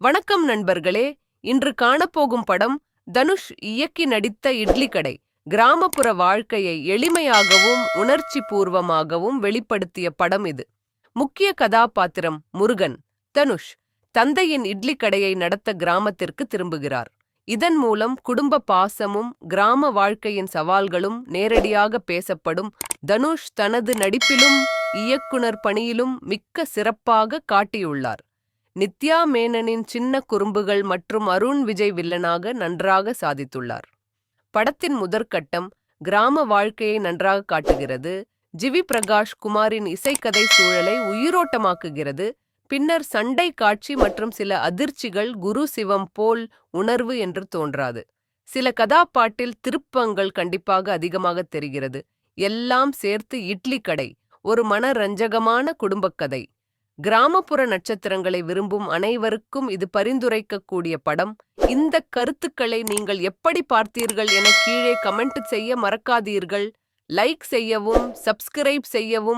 வணக்கம் நண்பர்களே. இன்று காணப்போகும் படம் தனுஷ் இயக்கி நடித்த இட்லி கடை. கிராமப்புற வாழ்க்கையை எளிமையாகவும் உணர்ச்சி பூர்வமாகவும் வெளிப்படுத்திய படம் இது. முக்கிய கதாபாத்திரம் முருகன் தனுஷ் தந்தையின் இட்லி கடையை நடத்த கிராமத்திற்கு திரும்புகிறார். இதன் மூலம் குடும்ப பாசமும் கிராம வாழ்க்கையின் சவால்களும் நேரடியாக பேசப்படும் தனுஷ் தனது நடிப்பிலும் இயக்குனர் பணியிலும் மிக்க சிறப்பாக காட்டியுள்ளார். நித்யா மேனனின் சின்ன குறும்புகள் மற்றும் அருண் விஜய் வில்லனாக நன்றாக சாதித்துள்ளார். படத்தின் முதற்கட்டம் கிராம வாழ்க்கையை நன்றாக காட்டுகிறது. ஜிவி பிரகாஷ் குமாரின் இசைக்கதை சூழலை உயிரோட்டமாக்குகிறது. பின்னர் சண்டை காட்சி மற்றும் சில அதிர்ச்சிகள் குரு சிவம் போல் உணர்வு என்று தோன்றாது. சில கதாப்பாட்டில் திருப்பங்கள் கண்டிப்பாக அதிகமாக தெரிகிறது. எல்லாம் சேர்த்து இட்லி கடை ஒரு மனரஞ்சகமான குடும்பக் கதை கிராமப்புற நட்சத்திரங்களை விரும்பும் அனைவருக்கும் இது பரிந்துரைக்கக்கூடிய படம். இந்த கருத்துக்களை நீங்கள் எப்படி பார்த்தீர்கள் என கீழே கமெண்ட் செய்ய மறக்காதீர்கள். லைக் செய்யவும் சப்ஸ்கிரைப் செய்யவும்.